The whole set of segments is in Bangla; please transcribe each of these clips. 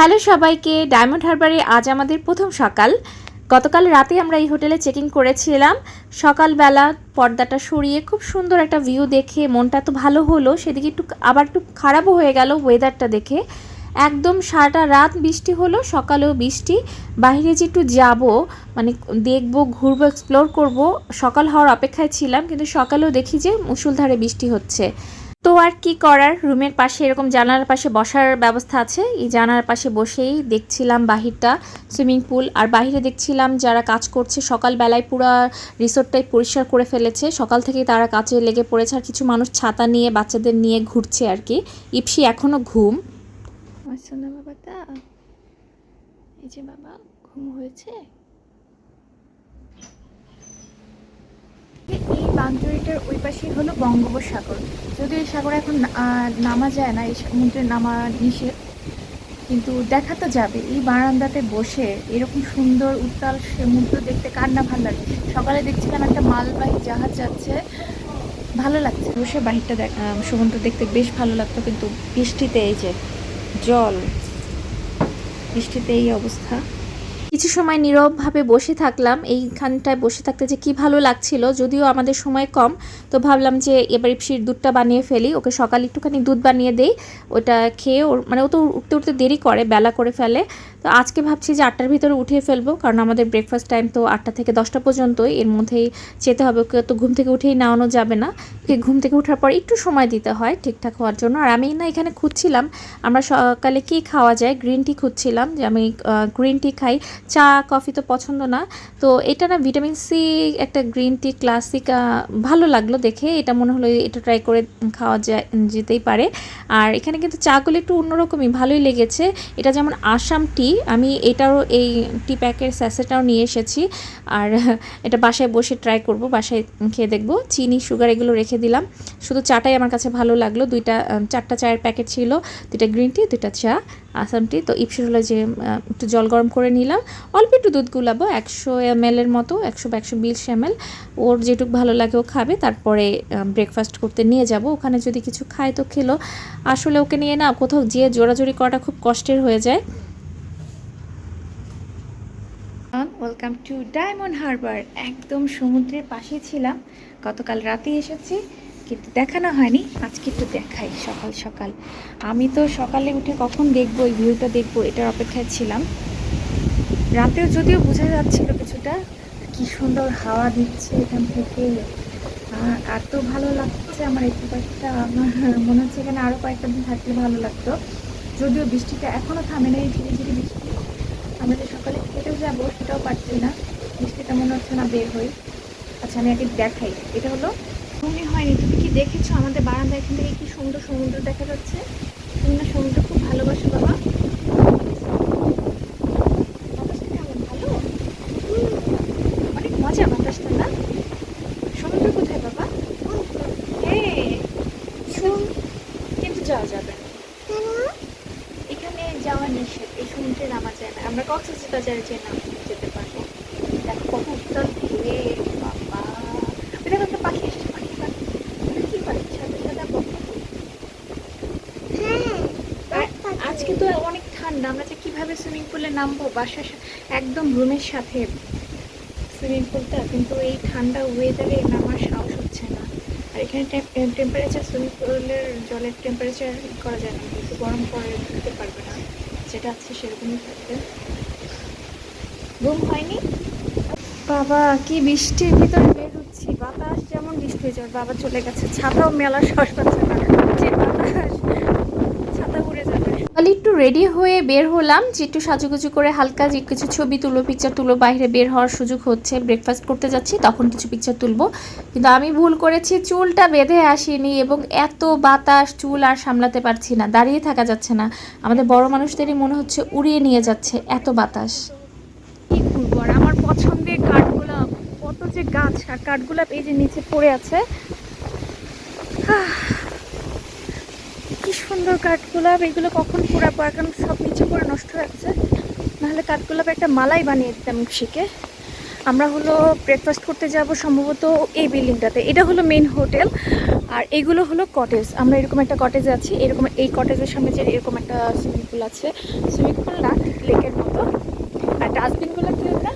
হ্যালো সবাইকে ডায়মন্ড হারবারে আজ আমাদের প্রথম সকাল। গতকাল রাতে আমরা এই হোটেলে চেকিং করেছিলাম। সকালবেলা পর্দাটা সরিয়ে খুব সুন্দর একটা ভিউ দেখে মনটা তো ভালো হলো, সেদিকে একটু আবার একটু খারাপও হয়ে গেল ওয়েদারটা দেখে। একদম সারাটা রাত বৃষ্টি হলো, সকালেও বৃষ্টি। বাইরে যে একটু যাব মানে দেখব, ঘুরবো এক্সপ্লোর করব, সকাল হওয়ার অপেক্ষায় ছিলাম, কিন্তু সকালেও দেখি যে মুসুলধারে বৃষ্টি হচ্ছে। তো আর কি করার? রুমের পাশে এরকম জানালার পাশে বসার ব্যবস্থা আছে। এই জানালার পাশে বসেই দেখছিলাম বাহিরটা, সুইমিং পুল। আর বাহিরে দেখছিলাম যারা কাজ করছে, সকালবেলায় পুরো রিসোর্টটাই পরিষ্কার করে ফেলেছে। সকাল থেকেই তারা কাজে লেগে পড়েছে। আর কিছু মানুষ ছাতা নিয়ে বাচ্চাদের নিয়ে ঘুরছে আর কি। ইপসি এখনও ঘুম। না বাবাটা, এই যে বাবা, ঘুম হয়েছে? এই বান্ধবীটার ওই পাশেই হলো বঙ্গোপসাগর। যদিও এই সাগরে এখন নামা যায় না, এই সমুদ্রে নামা নিষেধ। কিন্তু দেখা তো যাবে, এই বারান্দাতে বসে এরকম সুন্দর উত্তাল সমুদ্র দেখতে কার না ভালো লাগে। সকালে দেখছিলাম একটা মালবাহী জাহাজ যাচ্ছে, ভালো লাগছে। বসে বাহিরটা দেখ সমুদ্র দেখতে বেশ ভালো লাগতো, কিন্তু বৃষ্টিতে এই যে জল, বৃষ্টিতে এই অবস্থা। কিছু সময় নীরবভাবে বসে থাকলাম, এইখানটায় বসে থাকতে যে কি ভালো লাগছিল, যদিও আমাদের সময় কম, তো ভাবলাম যে এবার ইপসির দুধটা বানিয়ে ফেলি, ওকে সকালে একটুখানি দুধ বানিয়ে দেই, ওটা খেয়ে ওর মানে ও তো উঠতে উঠতে দেরি করে, বেলা করে ফেলে তো আজকে ভাবছি যে আটটার ভিতরে উঠিয়ে ফেলব, কারণ আমাদের ব্রেকফাস্ট টাইম তো আটটা থেকে দশটা পর্যন্তই। এর মধ্যেই যেতে হবে ওকে তো ঘুম থেকে উঠেই নাওয়ানো যাবে না। ওকে ঘুম থেকে ওঠার পর একটু সময় দিতে হয় ঠিকঠাক হওয়ার জন্য। আর আমি না এখানে খুঁজছিলাম, আমরা সকালে কি খাওয়া যায় গ্রিন টি খুঁজছিলাম যে আমি গ্রিন টি খাই। চা কফি তো পছন্দ না। তো এটা না ভিটামিন সি একটা গ্রিন টি ক্লাসিক ভালো লাগল দেখে। এটা মনে হলো এটা ট্রাই করে খাওয়া যায়, যেতেই পারে। আর এখানে কিন্তু চাগুলো একটু অন্যরকমই, ভালোই লেগেছে। এটা যেমন আসাম টি আমি এটাও এই টি প্যাকের স্যাসেটাও নিয়ে এসেছি। আর এটা বাসায় বসে ট্রাই করব, বাসায় খেয়ে দেখব। চিনি সুগার এগুলো রেখে দিলাম। শুধু চাটাই আমার কাছে ভালো লাগল। দুইটা চারটা চায়ের প্যাকেট ছিল। দুইটা গ্রিন টি দুইটা চা, আসাম টি তো ইপসির হলো যে একটু জল গরম করে নিলাম। অল্প একটু দুধ গুলাবো, একশো এম এর মতো, একশো বা একশো বিশ এম এল ওর যেটুকু ভালো লাগে ও খাবে। তারপরে ব্রেকফাস্ট করতে নিয়ে যাব। ওখানে যদি কিছু খায় তো খেলো। আসলে ওকে নিয়ে না কোথাও যেয়ে জোরাজোরি করাটা খুব কষ্টের হয়ে যায়। ওয়েলকাম টু ডায়মন্ড হারবার একদম সমুদ্রের পাশেই ছিলাম। গতকাল রাতে এসেছি, কিন্তু দেখানো হয়নি। আজকে একটু দেখাই, সকাল সকাল। আমি তো সকালে উঠে কখন দেখব, এই ভিউটা দেখব, এটার অপেক্ষায় ছিলাম। রাতেও যদিও বোঝা যাচ্ছিল কিছুটা, কি সুন্দর হাওয়া দিচ্ছে এখান থেকে। আর এত ভালো লাগছে আমার একটু কয়েকটা আমার মনে হচ্ছে এখানে আরও কয়েকটা দিন থাকলে ভালো লাগতো। যদিও বৃষ্টিটা এখনও থামে নাই ধীরে ধীরে বৃষ্টি। আমরা যে সকালে যাব সেটাও পারছি না। বৃষ্টিটা মনে হচ্ছে না বের হই। আচ্ছা আমি আগে দেখাই। এটা হলো তুমি হয়নি। তুমি কি দেখেছ আমাদের বারান্দা এখান থেকে কি সুন্দর সমুদ্র দেখা যাচ্ছে? তুমি না সমুদ্র, খুব ভালোবাসো বাবা। সমুদ্র কোথায় বাবা? হ্যাঁ কিন্তু যাওয়া যাবে না এখানে যাওয়া নিষেধ এই সমুদ্রে নামা যায় না আমরা কক্সবাজারে যে যেতে পারব। দেখো কত উত্তর ঘুরে বাবা। একটা পাখি এসছে পাখি পাখি। কি পাখি সাদা সাদা। আজকে তো অনেক ঠান্ডা আমরা যে কীভাবে সুইমিং পুলে নামবো বাসার একদম রুমের সাথে সুইমিং পুলটা কিন্তু এই ঠান্ডা ওয়েদারে নামার সাহস হচ্ছে না। আর এখানে টেম্পারেচার সুইমিং পুলের জলের টেম্পারেচার করা যায় না কিন্তু গরম করে দিতে পারবে না। যেটা আছে সেরকমই থাকবে। ঘুম হয়নি? বাবা, কি বৃষ্টির ভিতরে বের হচ্ছি। বাতাস যেমন বৃষ্টি হয়ে যাবে, বাবা চলে গেছে। ছাতাও মেলা শ্বাস পাচ্ছে না যে বাতাস ছাতা উড়ে যাবে তাহলে একটু রেডি হয়ে বের হলাম, যে একটু সাজুগুজু করে হালকা যে কিছু ছবি তুলো পিকচার তুলো, বাইরে বের হওয়ার সুযোগ হচ্ছে। ব্রেকফাস্ট করতে যাচ্ছি, তখন কিছু পিকচার তুলবো। কিন্তু আমি ভুল করেছি, চুলটা বেঁধে আসিনি এবং এত বাতাস চুল আর সামলাতে পারছি না, দাঁড়িয়ে থাকা যাচ্ছে না। আমাদের বড় মানুষদেরই মনে হচ্ছে উড়িয়ে নিয়ে যাচ্ছে এত বাতাস। আমার পছন্দের কাঠগোলাপ, কত যে গাছ, আর এই যে নিচে পড়ে আছে সুন্দর কাঠগোলাপ এগুলো কখন পোড়াবো? এখন সব নিচে পড়ে নষ্ট যাচ্ছে নাহলে কাঠগোলাপ একটা মালাই বানিয়ে দিতাম শিখে আমরা হলো ব্রেকফাস্ট করতে যাব সম্ভবত এই বিল্ডিংটাতে। এটা হলো মেন হোটেল আর এগুলো হলো কটেজ আমরা এরকম একটা কটেজে আছি। এরকম এই কটেজের সামনে যে এরকম একটা সুইমিং পুল আছে। সুইমিং পুল না লেকের মতো। আর ডাস্টবিনগুলো কি ওটা?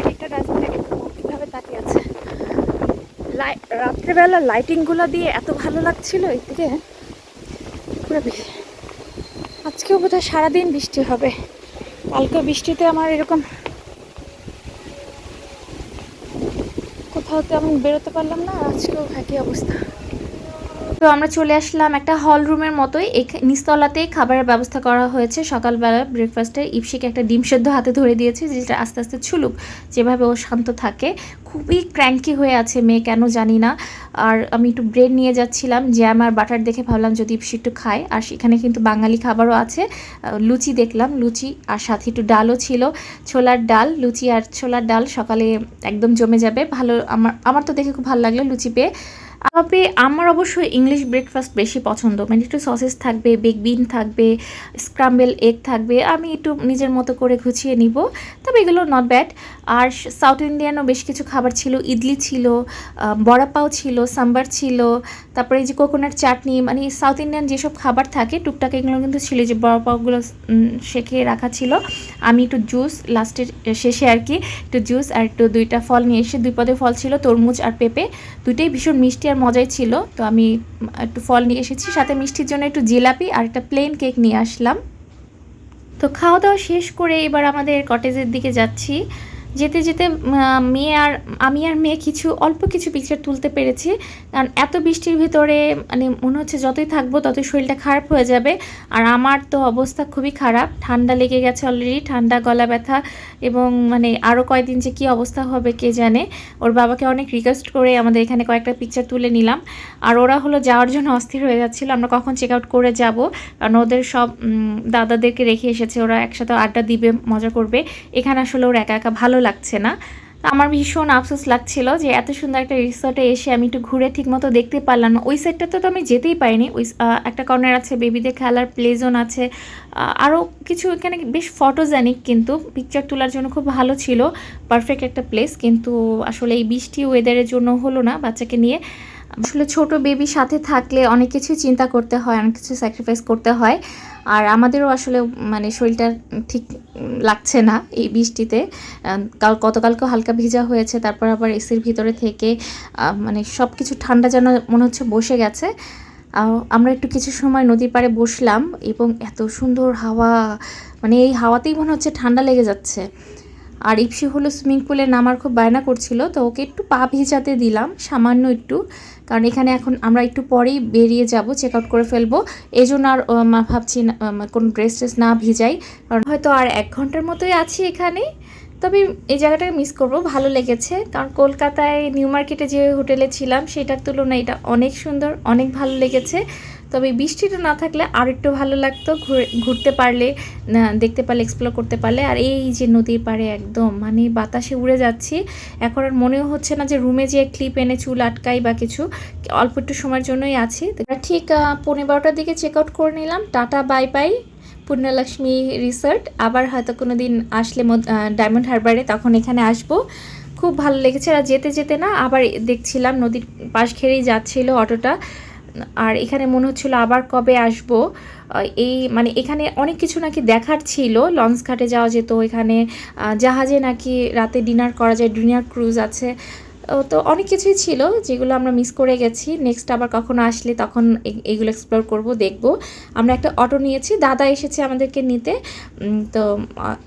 এক একটা ডাস্টবিন কীভাবে তাকিয়ে আছে? রাত্রেবেলা লাইটিংগুলো দিয়ে এত ভালো লাগছিল এদিকে। পুরো বি- আজকেও বোধহয় সারাদিন বৃষ্টি হবে। কালকে বৃষ্টিতে আমার এরকম কোথাও তেমন বেরোতে পারলাম না আজকেও একই অবস্থা। তো আমরা চলে আসলাম একটা হল রুমের মতোই। এখ- নিচতলাতেই খাবারের ব্যবস্থা করা হয়েছে। সকালবেলা ব্রেকফাস্টে ইপসিকে একটা ডিম সেদ্ধ হাতে ধরে দিয়েছে, যেটা আস্তে আস্তে ছুলুক, যেভাবে ও শান্ত থাকে। খুবই ক্র্যাঙ্কি হয়ে আছে মেয়ে, কেন জানি না। আর আমি একটু ব্রেড নিয়ে যাচ্ছিলাম যে আমার বাটার দেখে ভাবলাম যদি ইপসি একটু খায়। আর সেখানে কিন্তু বাঙালি খাবারও আছে। লুচি দেখলাম, লুচি আর সাথে একটু ডালও ছিল। ছোলার ডাল, লুচি আর ছোলার ডাল সকালে একদম জমে যাবে। ভালো, আমার আমার তো দেখে খুব ভালো লাগল লুচি পেয়ে। তবে আমার অবশ্যই ইংলিশ ব্রেকফাস্ট বেশি পছন্দ। মানে একটু সসেস থাকবে বেগ বিন থাকবে স্ক্রাম্বেল এগ থাকবে, আমি একটু নিজের মতো করে গুছিয়ে নিব। তবে এগুলো নট ব্যাড আর সাউথ ইন্ডিয়ানও বেশ কিছু খাবার ছিল। ইডলি ছিল বড়াপাও ছিল সাম্বার ছিল তারপরে এই যে কোকোনাট চাটনি মানে সাউথ ইন্ডিয়ান যেসব খাবার থাকে টুকটাক এগুলো কিন্তু ছিল। যে বড়া পাওগুলো উম, রাখা ছিল। আমি একটু জুস লাস্টের শেষে আর কি একটু জুস আর একটু দুইটা ফল নিয়ে এসে দুই পদের ফল ছিল তরমুজ আর পেঁপে। দুইটাই ভীষণ মিষ্টি আর মজাই ছিল। তো আমি একটু ফল নিয়ে এসেছি। সাথে মিষ্টির জন্য একটু জিলাপি আর একটা প্লেন কেক নিয়ে আসলাম। তো খাওয়া দাওয়া শেষ করে এবার আমাদের কটেজের দিকে যাচ্ছি। যেতে যেতে মেয়ে আর, আমি আর মেয়ে কিছু, অল্প কিছু পিকচার তুলতে পেরেছি। কারণ এত বৃষ্টির ভিতরে মানে মনে হচ্ছে যতই থাকব ততই শরীরটা খারাপ হয়ে যাবে। আর আমার তো অবস্থা খুবই খারাপ। ঠান্ডা লেগে গেছে অলরেডি ঠান্ডা, গলা ব্যথা এবং মানে আরও কয়েকদিন যে কী অবস্থা হবে কে জানে। ওর বাবাকে অনেক রিকোয়েস্ট করে আমাদের এখানে কয়েকটা পিকচার তুলে নিলাম। আর ওরা হলো যাওয়ার জন্য অস্থির হয়ে যাচ্ছিল। আমরা কখন চেক আউট করে যাব? কারণ ওদের সব দাদাদেরকে রেখে এসেছে। ওরা একসাথে আড্ডা দিবে, মজা করবে। এখানে আসলে ওর একা একা ভালো লাগছে না। আমার ভীষণ আফসোস লাগছিল যে এত সুন্দর একটা রিসর্টে এসে আমি একটু ঘুরে ঠিকমতো দেখতে পারলাম না। ওই সাইডটাতে তো আমি যেতেই পারিনি। ওই একটা কর্নার আছে, বেবিদের খেলার প্লে জোন আছে। আরও কিছু এখানে বেশ ফটোজেনিক কিন্তু পিকচার তোলার জন্য খুব ভালো ছিল। পারফেক্ট একটা প্লেস কিন্তু আসলে এই বৃষ্টি ওয়েদারের জন্য হলো না বাচ্চাকে নিয়ে। আসলে ছোট বেবি সাথে থাকলে অনেক কিছু চিন্তা করতে হয়, অনেক কিছু স্যাক্রিফাইস করতে হয়। আর আমাদেরও আসলে মানে শরীরটা ঠিক লাগছে না এই বৃষ্টিতে। কাল, গতকালকেও হালকা ভিজা হয়েছে, তারপর আবার এসির ভিতরে থেকে মানে সব কিছু ঠান্ডা যেন মনে হচ্ছে বসে গেছে। আমরা একটু কিছু সময় নদীর পাড়ে বসলাম এবং এত সুন্দর হাওয়া মানে এই হাওয়াতেই মনে হচ্ছে ঠান্ডা লেগে যাচ্ছে। আর ইপসি হলো সুইমিং পুলে নামার খুব বায়না করছিল, তো ওকে একটু পা ভিজাতে দিলাম, সামান্য একটু। কারণ এখানে এখন আমরা একটু পরেই বেরিয়ে যাব চেক আউট করে ফেলব। এই জন্য আর ভাবছি কোনো ড্রেস ট্রেস না ভিজাই। কারণ হয়তো আর এক ঘণ্টার মতোই আছি এখানে। তবে এই জায়গাটাকে মিস করব, ভালো লেগেছে। কারণ কলকাতায় নিউ মার্কেটে যে হোটেলে ছিলাম, সেটার তুলনায় এটা অনেক সুন্দর, অনেক ভালো লেগেছে। তবে বৃষ্টিটা না থাকলে আর একটু ভালো লাগতো ঘুরে- ঘুরতে পারলে দেখতে পারলে এক্সপ্লোর করতে পারলে। আর এই যে নদীর পাড়ে একদম মানে বাতাসে উড়ে যাচ্ছি। এখন আর মনেও হচ্ছে না যে রুমে যে ক্লিপ এনে চুল আটকাই বা কিছু। অল্প একটু সময়ের জন্যই আছি। ঠিক আহ, পৌনে বারোটার দিকে চেক আউট করে নিলাম। Tata bye bye Purnalakshmi resort আবার হয়তো কোনো দিন আসলে ডায়মন্ড হারবারে তখন এখানে আসব। খুব ভালো লেগেছে। আর যেতে যেতে না আবার দেখছিলাম নদীর পাশ ঘেরেই যাচ্ছিল অটোটা। আর এখানে মনে হচ্ছিল আবার কবে আসব। এই মানে এখানে অনেক কিছু নাকি দেখার ছিল। লঞ্চ ঘাটে যাওয়া যেত, এখানে জাহাজে নাকি রাতে ডিনার করা যায় ডিনার ক্রুজ আছে। তো অনেক কিছুই ছিল যেগুলো আমরা মিস করে গেছি। নেক্সট আবার কখনো আসলে তখন এগুলো এক্সপ্লোর করব, দেখব। আমরা একটা অটো নিয়েছি, দাদা এসেছে আমাদেরকে নিতে। তো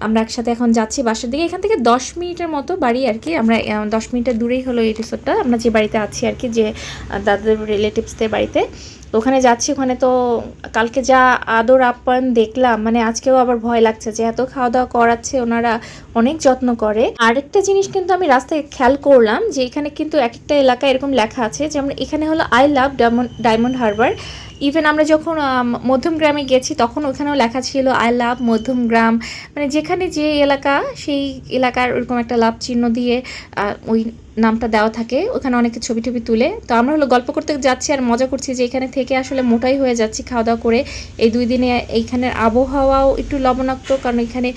আমরা একসাথে এখন যাচ্ছি বাসার দিকে। এখান থেকে দশ মিনিটের মতো বাড়ি আর কি। আমরা দশ মিনিটের দূরেই হলো এই রিসোর্টটা আমরা যে বাড়িতে আছি আর কি, যে দাদাদের রিলেটিভসদের বাড়িতে। তো ওখানে যাচ্ছি, ওখানে তো কালকে যা আদর আপ্যায়ন দেখলাম মানে আজকেও আবার ভয় লাগছে যে এত খাওয়া দাওয়া করাচ্ছে ওনারা, অনেক যত্ন করে। আরেকটা জিনিস কিন্তু আমি রাস্তায় খেয়াল করলাম যে এখানে কিন্তু এক একটা এলাকায় এরকম লেখা আছে যেমন এখানে হলো I love Diamond Diamond Harbour even আমরা যখন মধ্যমগ্রামে গেছি, তখন ওখানেও লেখা ছিল আই লাভ মধ্যমগ্রাম। মানে যেখানে যে এলাকা, সেই এলাকার ওরকম একটা লাভ চিহ্ন দিয়ে ওই নামটা দেওয়া থাকে। ওখানে অনেকে ছবি টবি তুলে। তো আমরা হলো গল্প করতে যাচ্ছি আর মজা করছি যে এখানে থেকে আসলে মোটাই হয়ে যাচ্ছি খাওয়া দাওয়া করে। এই দুই দিনে এইখানের আবহাওয়াও একটু লবণাক্ত, কারণ এখানে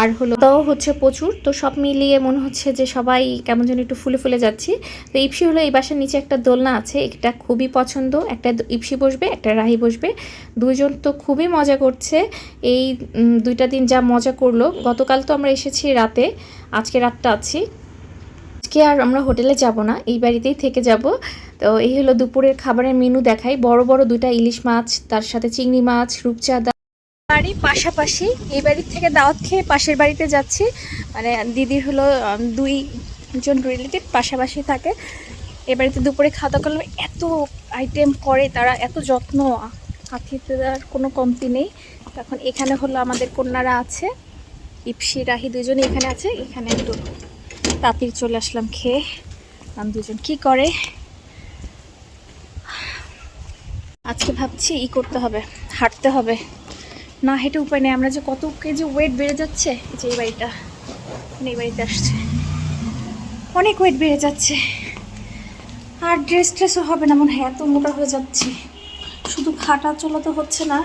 আর হলো তাও হচ্ছে প্রচুর। তো সব মিলিয়ে মনে হচ্ছে যে সবাই কেমন যেন একটু ফুলে ফুলে যাচ্ছি। তো ইপসি হলো এই বাসার নিচে একটা দোলনা আছে, এটা খুবই পছন্দ। একটা ইপসি বসবে একটা রাহি বসবে। দুজন তো খুবই মজা করছে। এই দুইটা দিন যা মজা করল গতকাল তো আমরা এসেছি রাতে আজকে রাতটা আছি। আজকে আর আমরা হোটেলে যাব না এই বাড়িতেই থেকে যাব। তো এই হলো দুপুরের খাবারের মেনু দেখাই। বড় বড় দুইটা ইলিশ মাছ তার সাথে চিংড়ি মাছ রূপচাঁদা। বাড়ি পাশাপাশি এই বাড়ির থেকে দাওয়াত খেয়ে পাশের বাড়িতে যাচ্ছি। মানে দিদির হলো আম, দুই জন রিলেটিভ পাশাপাশি থাকে। এ বাড়িতে দুপুরে খাওয়া দাওয়া করলে এত আইটেম করে, তারা এত যত্ন আতিথ্যতার কোনো কমতি নেই। তখন এখানে হলো আমাদের কন্যারা আছে, ইপসি, রাহি দুজনে এখানে আছে, এখানে একটু তাঁতির চলে আসলাম খেয়ে। আমি দুজন কি করে? আজকে ভাবছি ই করতে হবে, হাঁটতে হবে। না হেঁটে উপায় নেই, আমরা যে কত কেজি ওয়েট বেড়ে যাচ্ছে যে এই বাড়িটা মানে এই বাড়িতে আসছে। অনেক ওয়েট বেড়ে যাচ্ছে। আর ড্রেস ট্রেসও হবে না, মনে হয় এত মোটা হয়ে যাচ্ছে। শুধু খাটা চলা তো হচ্ছে না,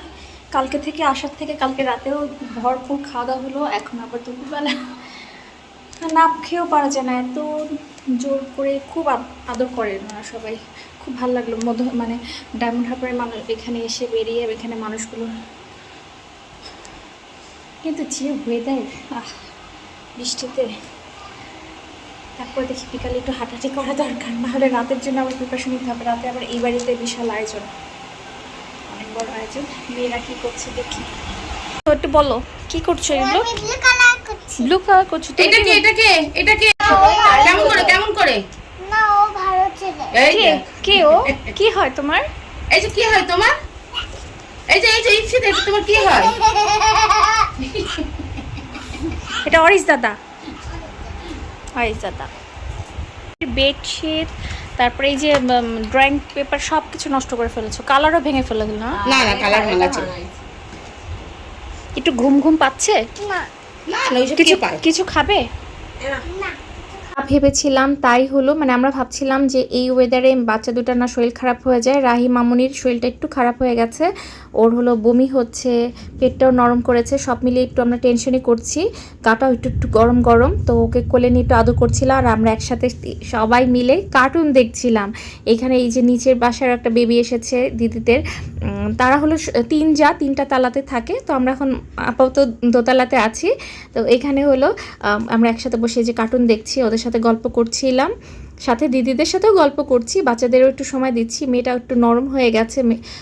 কালকে থেকে আসার থেকে কালকে রাতেও ভরপুর খাওয়া দাওয়া হলো, এখন আবার দুপুরবেলা। না খেয়েও পারা যায় না, এত জোর করে খুব আদ- আদর করে না সবাই। খুব ভালো লাগল মধ্য মানে ডায়মন্ড হারবারের মানুষ এখানে এসে বেরিয়ে এখানে মানুষগুলো। কিন্তু যে ওয়েদার আহ, বৃষ্টিতে তারপর দেখি বিকালে একটু হাঁটাহাঁটি করা দরকার নাহলে রাতের জন্য আবার প্রিপারেশন নিতে হবে। রাতে আবার এই বাড়িতে বিশাল আয়োজন। অনেক বড় আয়োজন। মেয়েরা কী করছে দেখি। তো একটু বলো কি করছ এগুলো? আমি ব্লু কালার করছি। এটা কি এটা কে এটা কে? কেমন করে কেমন করে? না ও ভালো ছেলে এই কে ও? কি হয় তোমার? এই যে কি হয় তোমার? এই যে এই যে দেখো তোমার কি হয়? এটা অরিস দাদা। দাদা বেডশিট তারপরে এই যে ড্রয়িং পেপার সব কিছু নষ্ট করে ফেলেছো। কালারও ভেঙে ফেলে দিল না? না না কালার ভাঙাছে একটু ঘুম ঘুম পাচ্ছে? না কিছু কিছু খাবে? না। ভেবেছিলাম তাই হলো। মানে আমরা ভাবছিলাম যে এই ওয়েদারে বাচ্চা দুটার না শরীর খারাপ হয়ে যায়। রাহি মামুনির শরীরটা একটু খারাপ হয়ে গেছে। ওর হলো বমি হচ্ছে, পেটটাও নরম করেছে, সব মিলিয়ে একটু আমরা টেনশনই করছি। গাটাও একটু একটু গরম গরম। তো ওকে কোলে নিয়ে একটু আদর করছিলাম আর আমরা একসাথে সবাই মিলে কার্টুন দেখছিলাম। এখানে এই যে নিচের বাসার একটা বেবি এসেছে দিদিদের। তারা হলো তিন যা, তিনটা তালাতে থাকে। তো আমরা এখন আপাতত দোতলাতে আছি। তো এখানে হলো আমরা একসাথে বসে যে কার্টুন দেখছি, ওদের সাথে গল্প করছিলাম। সাথে দিদিদের সাথেও গল্প করছি, বাচ্চাদেরও একটু সময় দিচ্ছি মেয়েটা একটু নরম হয়ে গেছে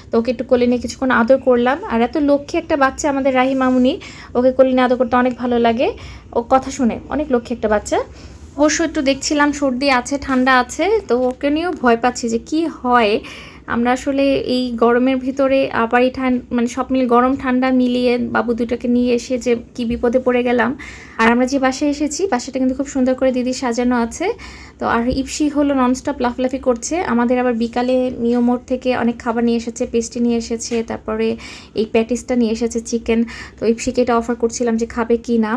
তো ওকে একটু কোলে নিয়ে কিছুক্ষণ আদর করলাম। আর এত লক্ষ্মী একটা বাচ্চা আমাদের রাহি মামুনি, ওকে কোলে নিয়ে আদর করতে অনেক ভালো লাগে। ও কথা শুনে, অনেক লক্ষ্মী একটা বাচ্চা। অবশ্য একটু দেখছিলাম, সর্দি আছে, ঠান্ডা আছে, তো ওকে নিয়েও ভয় পাচ্ছি যে কি হয়। আমরা আসলে এই গরমের ভিতরে আবার এই ঠান্ডা মানে সব মিলে গরম, ঠান্ডা মিলিয়ে বাবু দুটোকে নিয়ে এসে যে কি বিপদে পড়ে গেলাম। আর আমরা যে বাসায় এসেছি, বাসাটা কিন্তু খুব সুন্দর করে দিদি সাজানো আছে। তো আর ইপসি হলো ননস্টপ লাফলাফি করছে। আমাদের আবার বিকালে মিওমোর থেকে অনেক খাবার নিয়ে এসেছে, পেস্ট্রি নিয়ে এসেছে, তারপরে এই প্যাটিসটা নিয়ে এসেছে, চিকেন। তো ইপসিকে এটা অফার করছিলাম যে খাবে কি না।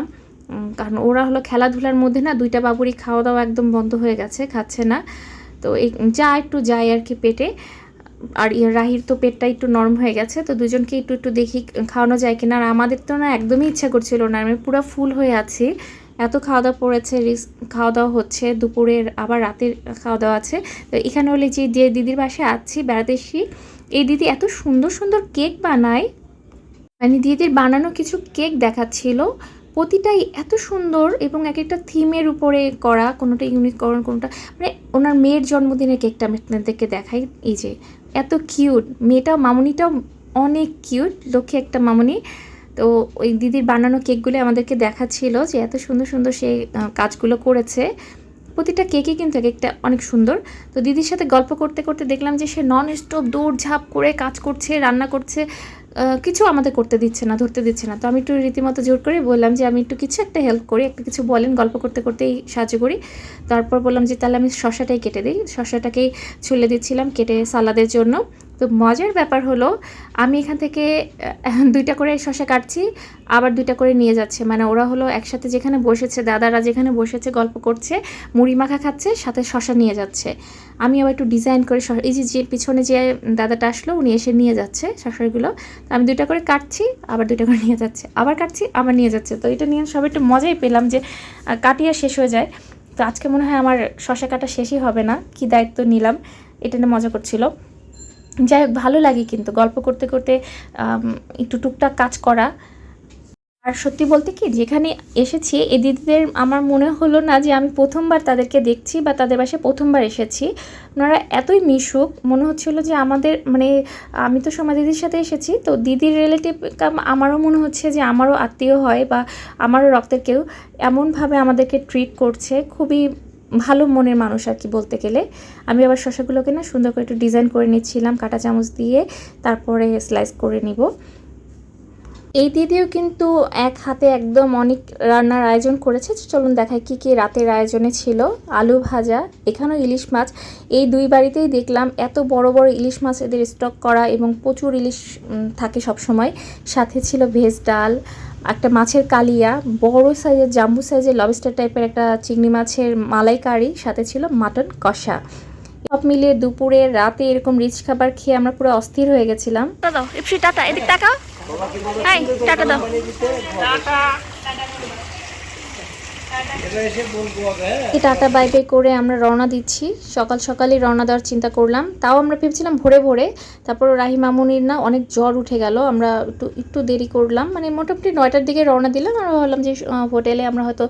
কারণ ওরা হলো খেলাধুলার মধ্যে না দুইটা বাবুরই খাওয়া দাওয়া একদম বন্ধ হয়ে গেছে, খাচ্ছে না। তো এই, যা একটু যায় আর কি পেটে। আর ইয়ে রাহির তো পেটটা একটু নরম হয়ে গেছে, তো দুজনকে একটু একটু দেখি খাওয়ানো যায় কিনা। আর আমাদের তো না একদমই ইচ্ছা করছিল না, আমি পুরো ফুল হয়ে আছি। এত খাওয়া দাওয়া পড়েছে রিস খাওয়া দাওয়া হচ্ছে, দুপুরের আবার রাতের খাওয়া দাওয়া আছে। তো এখানে হলে যে যে দিদির বাসায় আছি, বেড়াতে এসি এই দিদি এত সুন্দর সুন্দর কেক বানায়। মানে দিদির বানানো কিছু কেক দেখাচ্ছিল, প্রতিটাই এত সুন্দর এবং এক একটা থিমের উপরে করা, কোনোটা ইউনিকর্ন কোনোটা মানে ওনার মেয়ের জন্মদিনের কেকটা আমি আপনাদেরকে দেখাই, এই যে এত কিউট। মেয়েটাও, মামুনিটাও অনেক কিউট, লক্ষ্মী একটা মামুনি। তো ওই দিদির বানানো কেকগুলো আমাদেরকে দেখাচ্ছিল যে এত সুন্দর সুন্দর সে কাজগুলো করেছে। প্রতিটা কেকই কিন্তু এক একটা অনেক সুন্দর। তো দিদির সাথে গল্প করতে করতে দেখলাম যে সে নন স্টপ দৌড়ঝাঁপ করে কাজ করছে, রান্না করছে। কিছু আমাদের করতে দিচ্ছে না, ধরতে দিচ্ছে না। তো আমি একটু রীতিমতো জোর করে বললাম যে, আমি একটু কিছু একটা হেল্প করি, একটা কিছু বলেন, গল্প করতে করতেই সাহায্য করি। তারপর বললাম যে, তাহলে আমি শশাটাই কেটে দিই। শশাটাকেই ছুলে দিচ্ছিলাম, কেটে সালাদের জন্য। তো মজার ব্যাপার হলো, আমি এখান থেকে দুইটা করে শশা কাটছি, আবার দুইটা করে নিয়ে যাচ্ছে। মানে ওরা হলো একসাথে যেখানে বসেছে, দাদারা যেখানে বসেছে, গল্প করছে, মুড়ি মাখা খাচ্ছে, সাথে শশা নিয়ে যাচ্ছে। আমি আবার একটু ডিজাইন করে এই যে পিছনে যে দাদাটা আসলো, উনি এসে নিয়ে যাচ্ছে শশাগুলো তো আমি দুইটা করে কাটছি, আবার দুইটা করে নিয়ে যাচ্ছে, আবার কাটছি, আবার নিয়ে যাচ্ছে। তো এটা নিয়ে সবাই একটু মজাই পেলাম যে কাটিয়ে শেষ হয়ে যায়। তো আজকে মনে হয় আমার শশা কাটা শেষই হবে না, কি দায়িত্ব নিলাম, এটা নিয়ে মজা করছিল। যাই হোক, ভালো লাগে কিন্তু। গল্প করতে করতে একটু টুকটাক কাজ করা। আর সত্যি বলতে কি, যেখানে এসেছি, এ দিদিদের আমার মনে হলো না যে আমি প্রথমবার তাদেরকে দেখছি বা তাদের বাসায় প্রথমবার এসেছি। ওনারা এতই মিশুক, মনে হচ্ছিল যে আমাদের মানে আমি তো সোমা দিদির সাথে এসেছি, তো দিদির রিলেটিভ আমারও মনে হচ্ছে যে আমারও আত্মীয় হয় বা আমারও রক্তের কেউ এমনভাবে আমাদেরকে ট্রিট করছে। খুবই ভালো মনের মানুষ আর কি বলতে গেলে। আমি আবার শসাগুলোকে না সুন্দর করে একটু ডিজাইন করে নিচ্ছিলাম, কাঁটা চামচ দিয়ে তারপরে স্লাইস করে নিব। এই দিদিও কিন্তু এক হাতে একদম অনেক রান্নার আয়োজন করেছে। চলুন দেখায় কি কি রাতের আয়োজনে ছিল। আলু ভাজা, এখানেও ইলিশ মাছ। এই দুই বাড়িতেই দেখলাম এত বড় বড় ইলিশ মাছ এদের স্টক করা এবং প্রচুর ইলিশ থাকে সব সময় সাথে ছিল ভেজ ডাল একটা মাছের কালিয়া বড় সাইজের জাম্বু সাইজের লবস্টার টাইপের একটা চিংড়ি মাছের মালাইকারি সাথে ছিল মাটন কষা। সব মিলিয়ে দুপুরে রাতে এরকম রিচ খাবার খেয়ে আমরা পুরো অস্থির হয়ে গেছিলাম। দাদা টাটা এদিক টাকা টাটা দাও। টাটা, বাই বাই করে আমরা রওনা দিচ্ছি। সকাল সকালই রওনা দেওয়ার চিন্তা করলাম। তাও আমরা ভেবেছিলাম ভোরে ভোরে। তারপর রাহি মামুনির না অনেক জ্বর উঠে গেল। আমরা একটু একটু দেরি করলাম। মানে মোটামুটি নয়টার দিকে রওনা দিলাম। আমরা ভাবলাম যে হোটেলে আমরা হয়তো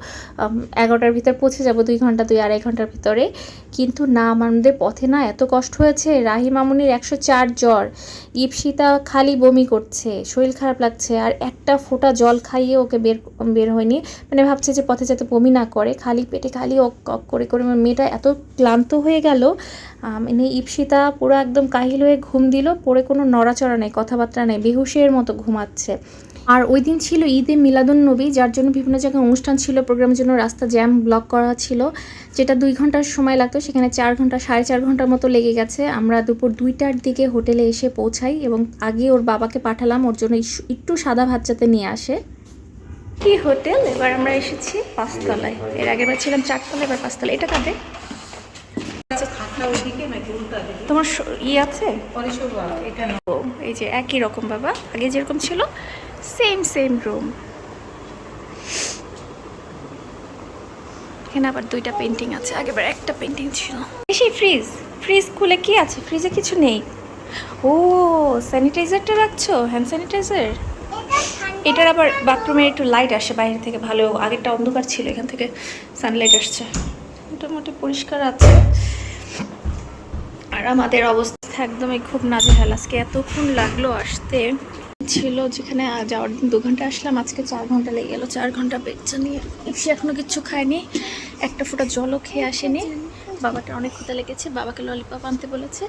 এগারোটার ভিতর পৌঁছে যাব, দুই ঘণ্টা, দুই আড়াই ঘণ্টার ভিতরে। কিন্তু না, আমাদের পথে না এত কষ্ট হয়েছে। রাহি মামুনির একশো চার জ্বর। ইপসিতা খালি বমি করছে, শরীর খারাপ লাগছে, আর একটা ফোঁটা জল খাইয়ে ওকে বের বের হয়নি। মানে ভাবছে যে পথে যাতে না করে, খালি পেটে খালি ওক কক করে করে আমার মেয়েটা এত ক্লান্ত হয়ে গেল মানে ইপসিতা পুরো একদম কাহিল হয়ে ঘুম দিল, পরে কোনো নড়াচড়া নেই, কথাবার্তা নেই, বেহুশের মতো ঘুমাচ্ছে। আর ওই দিন ছিল ঈদে মিলাদুন নবী, যার জন্য বিভিন্ন জায়গায় অনুষ্ঠান ছিল, প্রোগ্রামের জন্য রাস্তা জ্যাম ব্লক করা ছিল। যেটা দুই ঘণ্টার সময় লাগতো, সেখানে চার ঘণ্টা, সাড়ে চার ঘণ্টার মতো লেগে গেছে। আমরা দুপুর দুইটার দিকে হোটেলে এসে পৌঁছাই এবং আগে ওর বাবাকে পাঠালাম, ওর জন্য একটু সাদা ভাত যাতে নিয়ে আসে। কি হোটেল? এবার আমরা এসেছি পাঁচতলায়। এর আগে বার ছিলাম চারতলায় এবার পাঁচতলায়। এটা কাদের? তোমার ইয়ে আছে? ও, এই যে একই রকম বাবা। আগে যেরকম ছিল সেম সেম রুম এখানে আবার দুইটা পেন্টিং আছে। আগেবার একটা পেন্টিং ছিল। সেই ফ্রিজ ফ্রিজ খুলে কি আছে? ফ্রিজে কিছু নেই। ও স্যানিটাইজারটা রাখছো? হ্যান্ড স্যানিটাইজার এটার আবার বাথরুমে একটু লাইট আসে বাইরে থেকে, ভালো আগেরটা অন্ধকার ছিল, এখান থেকে সানলাইট আসছে। মোটামুটি পরিষ্কার আছে। আর আমাদের অবস্থা একদমই খুব নাজেহাল। আজকে এতক্ষণ লাগল আসতে। ছিল যেখানে যাওয়ার দিন দু ঘণ্টা আসলাম, আজকে চার ঘণ্টা লেগে গেলো, চার ঘণ্টা বেচা নিয়ে। সে এখনও কিচ্ছু খায়নি একটা ফোঁটা জলও খেয়ে আসেনি। বাবাটা অনেক ক্ষুদা লেগেছে, বাবাকে ললিপপ আনতে বলেছে,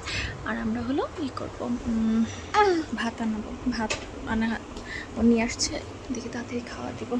আর আমরা হলো ই করব ভাত আনাবো, ভাত আনা, ও নিয়ে আসছে, দেখি তাড়াতাড়ি খাওয়া দিব।